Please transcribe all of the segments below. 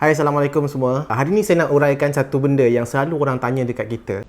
Hai Assalamualaikum semua. Hari ni saya nak uraikan satu benda yang selalu orang tanya dekat kita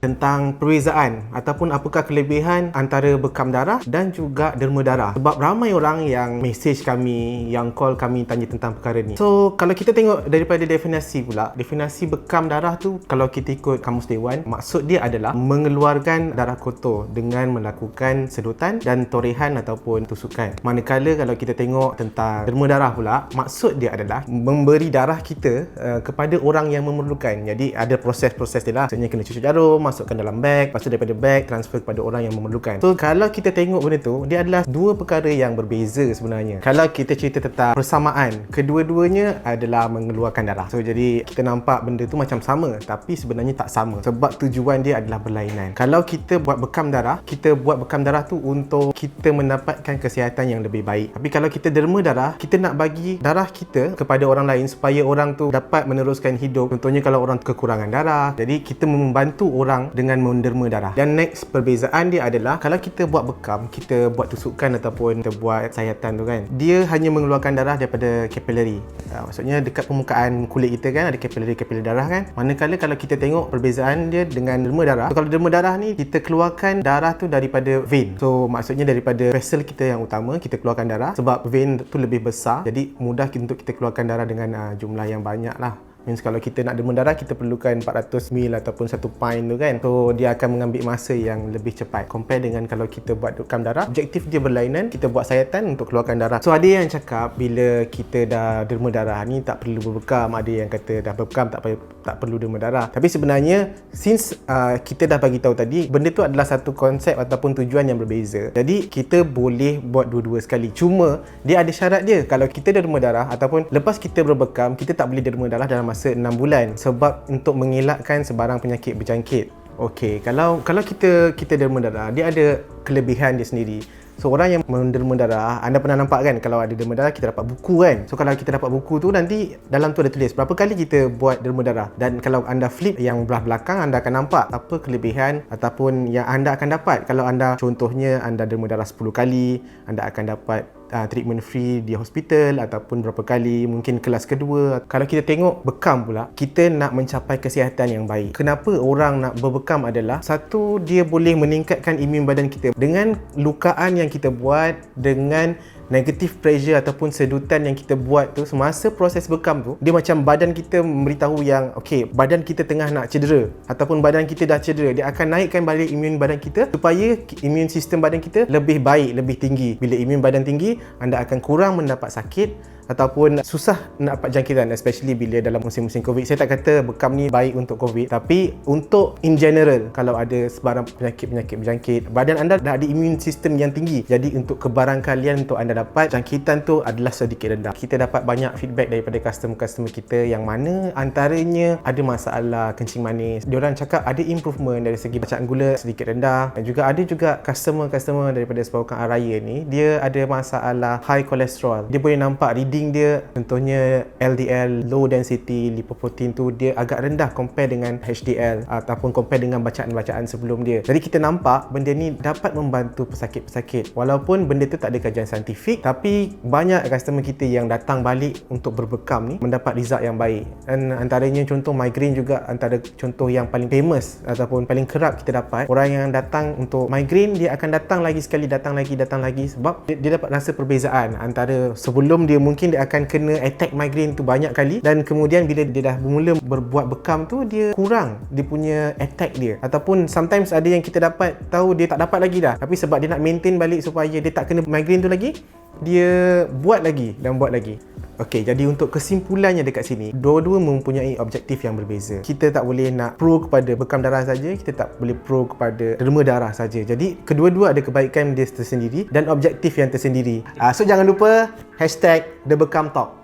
tentang perbezaan ataupun apakah kelebihan antara bekam darah dan juga derma darah. Sebab ramai orang yang message kami, yang call kami tanya tentang perkara ni. So, kalau kita tengok daripada definisi pula, definisi bekam darah tu kalau kita ikut Kamus Dewan, maksud dia adalah mengeluarkan darah kotor dengan melakukan sedutan dan torehan ataupun tusukan. Manakala kalau kita tengok tentang derma darah pula, maksud dia adalah memberi darah kita uh, kepada orang yang memerlukan. Jadi ada proses-proses dia lah. Maksudnya kena cucuk jarum, masukkan dalam beg lepas tu daripada beg transfer kepada orang yang memerlukan. So kalau kita tengok benda tu dia adalah dua perkara yang berbeza sebenarnya. Kalau kita cerita tentang persamaan kedua-duanya adalah mengeluarkan darah. So jadi kita nampak benda tu macam sama tapi sebenarnya tak sama. Sebab tujuan dia adalah berlainan. Kalau kita buat bekam darah kita buat bekam darah tu untuk kita mendapatkan kesihatan yang lebih baik. Tapi kalau kita derma darah kita nak bagi darah kita kepada orang lain supaya orang tu dapat meneruskan hidup. Contohnya kalau orang kekurangan darah jadi kita membantu orang orang dengan menderma darah. Dan next perbezaan dia adalah kalau kita buat bekam, kita buat tusukan ataupun kita buat sayatan tu kan, dia hanya mengeluarkan darah daripada capillary. Uh, maksudnya dekat permukaan kulit kita kan ada capillary-capillary darah kan. Manakala kalau kita tengok perbezaan dia dengan derma darah, so, kalau derma darah ni kita keluarkan darah tu daripada vein. So maksudnya daripada vessel kita yang utama kita keluarkan darah sebab vein tu lebih besar jadi mudah untuk kita keluarkan darah dengan uh, jumlah yang banyak lah. Means kalau kita nak demam darah kita perlukan 400 ml ataupun 1 pint tu kan. So dia akan mengambil masa yang lebih cepat compare dengan kalau kita buat bekam darah. Objektif dia berlainan, kita buat sayatan untuk keluarkan darah. So ada yang cakap bila kita dah derma darah ni tak perlu berbekam, ada yang kata dah berbekam tak perlu tak perlu derma darah. Tapi sebenarnya since uh, kita dah bagi tahu tadi benda tu adalah satu konsep ataupun tujuan yang berbeza. Jadi kita boleh buat dua-dua sekali. Cuma dia ada syarat dia. Kalau kita derma darah ataupun lepas kita berbekam, kita tak boleh derma darah dalam masa 6 bulan sebab untuk mengelakkan sebarang penyakit berjangkit. Okey, kalau kalau kita kita derma darah, dia ada kelebihan dia sendiri. So orang yang menderma darah, anda pernah nampak kan kalau ada derma darah kita dapat buku kan. So kalau kita dapat buku tu nanti dalam tu ada tulis berapa kali kita buat derma darah. Dan kalau anda flip yang belah belakang anda akan nampak apa kelebihan ataupun yang anda akan dapat. Kalau anda contohnya anda derma darah 10 kali, anda akan dapat uh, treatment free di hospital ataupun berapa kali mungkin kelas kedua. Kalau kita tengok bekam pula kita nak mencapai kesihatan yang baik. Kenapa orang nak berbekam adalah satu dia boleh meningkatkan imun badan kita dengan lukaan yang kita buat dengan negative pressure ataupun sedutan yang kita buat tu semasa proses bekam tu dia macam badan kita memberitahu yang okey badan kita tengah nak cedera ataupun badan kita dah cedera dia akan naikkan balik imun badan kita supaya imun sistem badan kita lebih baik lebih tinggi. Bila imun badan tinggi anda akan kurang mendapat sakit ataupun susah nak dapat jangkitan especially bila dalam musim-musim covid. Saya tak kata bekam ni baik untuk covid tapi untuk in general kalau ada sebarang penyakit-penyakit berjangkit badan anda dah ada immune system yang tinggi. Jadi untuk kebarangkalian untuk anda dapat jangkitan tu adalah sedikit rendah. Kita dapat banyak feedback daripada customer-customer kita yang mana antaranya ada masalah kencing manis. Diorang cakap ada improvement dari segi bacaan gula sedikit rendah. Dan juga ada juga customer-customer daripada Separukan Raya ni dia ada masalah high cholesterol. Dia boleh nampak reading reading dia contohnya LDL low density lipoprotein tu dia agak rendah compare dengan HDL ataupun compare dengan bacaan-bacaan sebelum dia. Jadi kita nampak benda ni dapat membantu pesakit-pesakit. Walaupun benda tu tak ada kajian saintifik tapi banyak customer kita yang datang balik untuk berbekam ni mendapat result yang baik. Dan antaranya contoh migraine juga antara contoh yang paling famous ataupun paling kerap kita dapat orang yang datang untuk migraine dia akan datang lagi sekali datang lagi datang lagi sebab dia, dia dapat rasa perbezaan antara sebelum dia mungkin dia akan kena attack migraine tu banyak kali. Dan kemudian bila dia dah mula berbuat bekam tu dia kurang dia punya attack dia. Ataupun sometimes ada yang kita dapat tahu dia tak dapat lagi dah. Tapi sebab dia nak maintain balik supaya dia tak kena migraine tu lagi dia buat lagi dan buat lagi Okey, jadi untuk kesimpulannya dekat sini, dua-dua mempunyai objektif yang berbeza. Kita tak boleh nak pro kepada bekam darah saja, kita tak boleh pro kepada derma darah saja. Jadi, kedua-dua ada kebaikan dia tersendiri dan objektif yang tersendiri. Uh, so, jangan lupa hashtag The Bekam Talk.